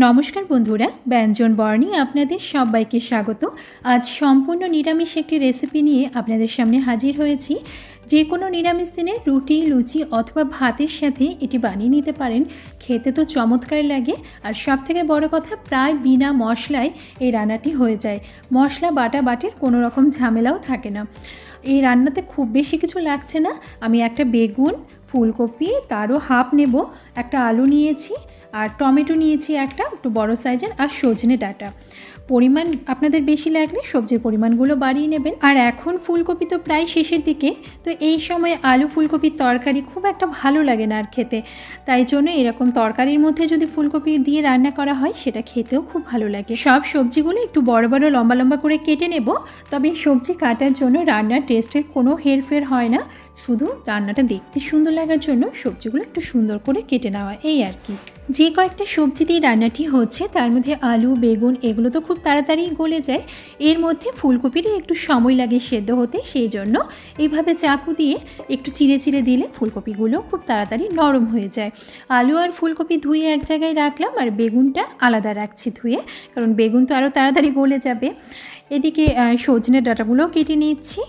নমস্কার বন্ধুরা, ব্যঞ্জন বর্ণী আপনাদের সবাইকে স্বাগত। আজ সম্পূর্ণ নিরামিষ একটি রেসিপি নিয়ে আপনাদের সামনে হাজির হয়েছি। যে কোনো নিরামিষ দিনে রুটি, লুচি অথবা ভাতের সাথে এটি বানিয়ে নিতে পারেন। খেতে তো চমৎকার লাগে। আর সব থেকে বড় কথা, প্রায় বিনা মশলায় এই রান্নাটি হয়ে যায়। মশলা বাটা বাটির কোনো রকম ঝামেলাও থাকে না। এই রান্নাতে খুব বেশি কিছু লাগছে না। আমি একটা বেগুন, ফুলকপি, তারও হাফ নেব। একটা আলু নিয়েছি। আর টমেটো নিয়েছি একটা, একটু বড় সাইজের, আর সজনে ডাঁটা। পরিমাণ আপনাদের বেশি লাগলে সবজির পরিমাণগুলো বাড়িয়ে নেবেন। আর এখন ফুলকপি তো প্রায় শেষের দিকে, তো এই সময় আলু ফুলকপির তরকারি খুব একটা ভালো লাগে না আর খেতে। তাই জন্য এরকম তরকারির মধ্যে যদি ফুলকপি দিয়ে রান্না করা হয়, সেটা খেতেও খুব ভালো লাগে। সব সবজিগুলো একটু বড় বড়, লম্বা লম্বা করে কেটে নেব, তবে সবজি কাটার জন্য রান্নার টেস্টের কোনো হেরফের হয় না। শুধু রান্নাটা দেখতে সুন্দর লাগার জন্য সবজিগুলো একটু সুন্দর করে কেটে নেওয়া এই আর কি। যে কয়েকটা সবজি দিয়ে রান্নাটি হচ্ছে তার মধ্যে আলু বেগুন এগুলো তো খুব তাড়াতাড়ি গলে যায়। এর মধ্যে ফুলকপিরই একটু সময় লাগে সেদ্ধ হতে সেই জন্য এইভাবে চাকু দিয়ে একটু চিড়ে চিড়ে দিলে ফুলকপিগুলো খুব তাড়াতাড়ি নরম হয়ে যায়। আলু আর ফুলকপি ধুয়ে এক জায়গায় রাখলাম আর বেগুনটা আলাদা রাখছি ধুয়ে কারণ বেগুন তো আরও তাড়াতাড়ি গলে যাবে। এদিকে আহ, সজনের ডাঁটাগুলোও কেটে নিচ্ছি।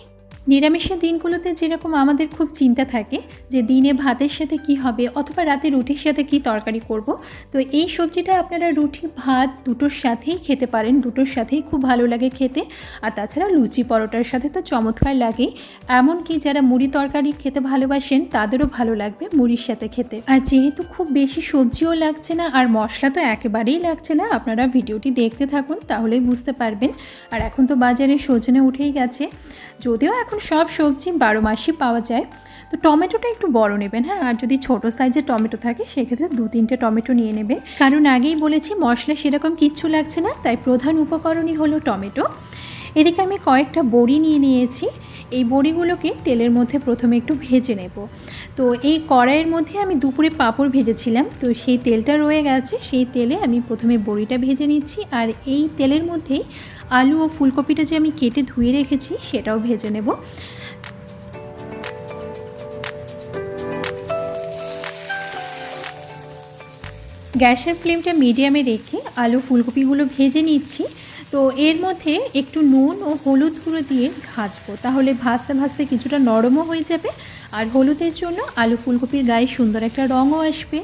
নিরামিষের দিনগুলোতে যেরকম আমাদের খুব চিন্তা থাকে যে দিনে ভাতের সাথে কি হবে অথবা রাতে রুটির সাথে কি তরকারি করব, তো এই সবজিটা আপনারা রুটি, ভাত দুটোর সাথেই খেতে পারেন, দুটোর সাথেই খুব ভালো লাগে খেতে। আর তাছাড়া লুচি পরোটার সাথে তো চমৎকার লাগেই এমনকি যারা মুড়ি তরকারি খেতে ভালোবাসেন, তাদেরও ভালো লাগবে মুড়ির সাথে খেতে। আর যেহেতু খুব বেশি সবজিও লাগছে না, আর মশলা তো একেবারেই লাগছে না, আপনারা ভিডিওটি দেখতে থাকুন, তাহলেই বুঝতে পারবেন। আর এখন তো বাজারে সজনে উঠেই গেছে। যদিও এখন সব সবজি বারো মাসই পাওয়া যায়। তো টমেটোটা একটু বড় নেবেন হ্যাঁ? আর যদি ছোট সাইজের টমেটো থাকে, সেক্ষেত্রে দু তিনটে টমেটো নিয়ে নেবে। কারণ আগেই বলেছি, মশলা সেরকম কিচ্ছু লাগছে না, তাই প্রধান উপকরণই হলো টমেটো। এদিকে আমি কয়েকটা বড়ি নিয়ে নিয়েছি। এই বড়িগুলোকে তেলের মধ্যে প্রথমে একটু ভেজে নেব। তো এই কড়াইয়ের মধ্যে আমি দুপুরে পাঁপড় ভেজেছিলাম। তো সেই তেলটা রয়ে গেছে, সেই তেলে আমি প্রথমে বড়িটা ভেজে নিচ্ছি। আর এই তেলের মধ্যেই আলু ও ফুলকপিটা যে আমি কেটে ধুয়ে রেখেছি, সেটাও ভেজে নেব। গ্যাসের ফ্লেমটা মিডিয়ামে রেখে আলু ফুলকপিগুলো ভেজে নিচ্ছি। তো এর মধ্যে একটু নুন ও হলুদ গুঁড়ো দিয়ে ভাজবো। তাহলে ভাজতে ভাজতে কিছুটা নরমও হয়ে যাবে। আর হলুদের জন্য আলু ফুলকপির গায়ে সুন্দর একটা রঙও আসবে।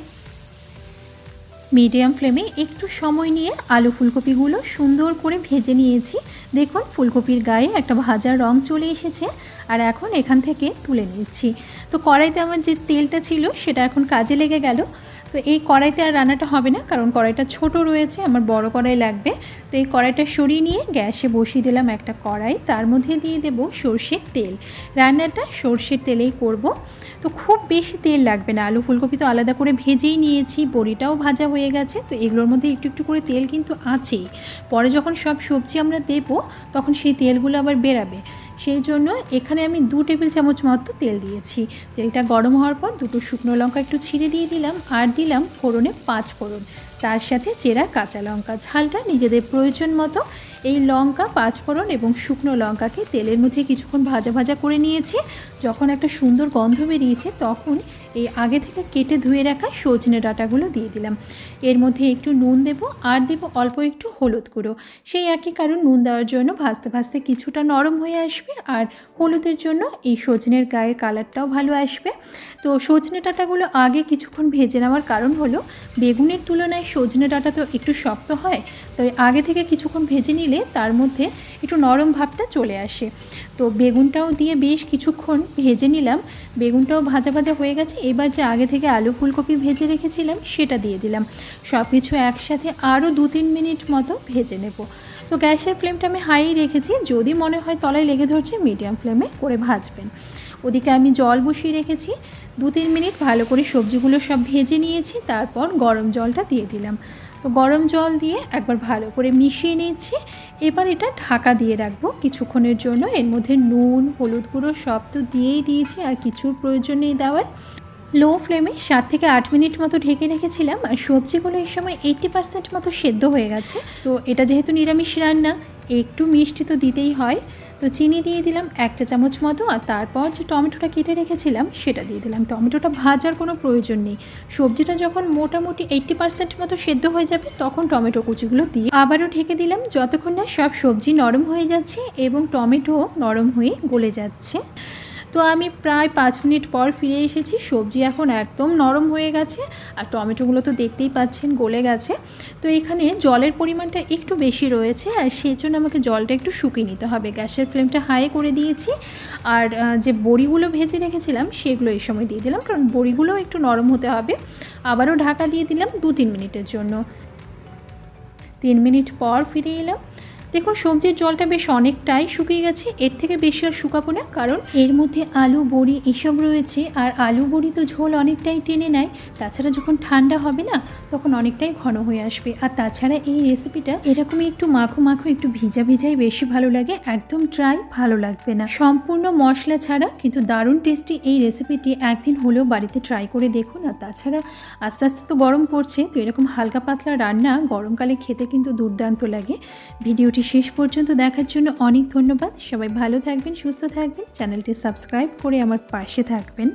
মিডিয়াম ফ্লেমে একটু সময় নিয়ে আলু ফুলকপিগুলো সুন্দর করে ভেজে নিয়েছি। দেখুন, ফুলকপির গায়ে একটা ভাজা রং চলে এসেছে আর এখন এখান থেকে তুলে নিয়েছি। তো কড়াইতে আমার যে তেলটা ছিল, সেটা এখন কাজে লেগে গেল। তো এই কড়াইতে আর রান্নাটা হবে না, কারণ কড়াইটা ছোট রয়েছে, আমার বড় কড়াই লাগবে। তো এই কড়াইটা সরিয়ে নিয়ে গ্যাসে বসিয়ে দিলাম একটা কড়াই, তার মধ্যে দিয়ে দেব সর্ষের তেল। রান্নাটা সর্ষের তেলেই করব। তো খুব বেশি তেল লাগবে না, আলু ফুলকপি তো আলাদা করে ভেজেই নিয়েছি, বড়িটাও ভাজা হয়ে গেছে, তো এগুলোর মধ্যে একটু একটু করে তেল কিন্তু আছেই। পরে যখন সব সবজি আমরা দেব, তখন সেই তেলগুলো আবার বেরাবে। সেই জন্য এখানে আমি দু টেবিল চামচ মতো তেল দিয়েছি। তেলটা গরম হওয়ার পর দুটো শুকনো লঙ্কা একটু ছিঁড়ে দিয়ে দিলাম আর দিলাম ফোড়নে পাঁচ ফোড়ন। তার সাথে চেরা কাঁচা লঙ্কা। ঝালটা নিজেদের প্রয়োজন মতো এই লঙ্কা, পাঁচ ফোড়ন এবং শুকনো লঙ্কাকে তেলের মধ্যে কিছুক্ষণ ভাজা ভাজা করে নিয়েছি। যখন একটা সুন্দর গন্ধ বেরিয়েছে তখন এই আগে থেকে কেটে ধুয়ে রাখা সজনে ডাঁটাগুলো দিয়ে দিলাম। এর মধ্যে একটু নুন দেব আর দেব অল্প একটু হলুদ গুঁড়ো। সেই একই কারণ নুন দেওয়ার জন্য ভাজতে ভাজতে কিছুটা নরম হয়ে আসবে আর হলুদের জন্য এই সজনের গায়ের কালারটাও ভালো আসবে। তো সজনে ডাঁটাগুলো আগে কিছুক্ষণ ভেজে নেওয়ার কারণ হলো, বেগুনের তুলনায় সজনে ডাঁটা তো একটু শক্ত হয় তো আগে থেকে কিছুক্ষণ ভেজে নিলে তার মধ্যে একটু নরম ভাবটা চলে আসে। তো বেগুনটাও দিয়ে বেশ কিছুক্ষণ ভেজে নিলাম। বেগুনটাও ভাজা ভাজা হয়ে গেছে এবার যে আগে থেকে আলু ফুলকপি ভেজে রেখেছিলাম, সেটা দিয়ে দিলাম। সব কিছু একসাথে আরও দু তিন মিনিট মতো ভেজে নেব। তো গ্যাসের ফ্লেমটা আমি হাই রেখেছি, যদি মনে হয় তলায় লেগে ধরছে, মিডিয়াম ফ্লেমে করে ভাজবেন। ওদিকে আমি জল বসিয়ে রেখেছি দু তিন মিনিট ভালো করে সবজিগুলো সব ভেজে নিয়েছি, তারপর গরম জলটা দিয়ে দিলাম। তো গরম জল দিয়ে একবার ভালো করে মিশিয়ে নিচ্ছি। এবার এটা ঢাকা দিয়ে রাখব কিছুক্ষণের জন্য। এর মধ্যে নুন, হলুদ গুঁড়ো সব তো দিয়েই দিয়েছি, আর কিছুর প্রয়োজন নেই দেওয়ার। লো ফ্লেমে সাত থেকে আট মিনিট মতো ঢেকে রেখেছিলাম। আর সবজিগুলো এই সময় এইটটি পার্সেন্ট মতো সেদ্ধ হয়ে গেছে। তো এটা যেহেতু নিরামিষ রান্না, একটু মিষ্টি তো দিতেই হয়। তো চিনি দিয়ে দিলাম এক চা চামচ মতো। আর তারপর যে টমেটোটা কেটে রেখেছিলাম, সেটা দিয়ে দিলাম। টমেটোটা ভাজার কোনো প্রয়োজন নেই। সবজিটা যখন মোটামুটি এইট্টি পার্সেন্ট মতো সেদ্ধ হয়ে যাবে, তখন টমেটো কুচিগুলো দিয়ে আবারও ঢেকে দিলাম। যতক্ষণ না সব সবজি নরম হয়ে যাচ্ছে এবং টমেটো নরম হয়ে গলে যাচ্ছে। তো আমি প্রায় পাঁচ মিনিট পর ফিরে এসেছি। সবজি এখন একদম নরম হয়ে গেছে আর টমেটোগুলো তো দেখতেই পাচ্ছেন গলে গেছে। তো এখানে জলের পরিমাণটা একটু বেশি রয়েছে আর সেই জন্য আমাকে জলটা একটু শুকিয়ে নিতে হবে। গ্যাসের ফ্লেমটা হাই করে দিয়েছি আর যে বড়িগুলো ভেজে রেখেছিলাম সেগুলো এই সময় দিয়ে দিলাম কারণ বড়িগুলো একটু নরম হতে হবে। আবারও ঢাকা দিয়ে দিলাম দু তিন মিনিটের জন্য। তিন মিনিট পর ফিরে এলাম। দেখুন, সবজির জলটা বেশ অনেকটাই শুকিয়ে গেছে। এর থেকে বেশি আর শুকাবো না, কারণ এর মধ্যে আলু, বড়ি এসব রয়েছে। আর আলু, বড়ি তো ঝোল অনেকটাই টেনে নেয়। তাছাড়া যখন ঠান্ডা হবে না, তখন অনেকটাই ঘন হয়ে আসবে। আর তাছাড়া এই রেসিপিটা এরকমই একটু মাখো মাখো, একটু ভিজা ভিজাই বেশি ভালো লাগে। একদম ড্রাই ভালো লাগবে না। সম্পূর্ণ মশলা ছাড়া, কিন্তু দারুণ টেস্টি এই রেসিপিটি একদিন হলেও বাড়িতে ট্রাই করে দেখুন। আর তাছাড়া আস্তে আস্তে তো গরম পড়ছে, তো এরকম হালকা পাতলা রান্না গরমকালে খেতে কিন্তু দুর্দান্ত লাগে। ভিডিওটি শেষ পর্যন্ত দেখার জন্য অনেক ধন্যবাদ। সবাই ভালো থাকবেন, সুস্থ থাকবেন। চ্যানেলটি সাবস্ক্রাইব করে আমার পাশে থাকবেন।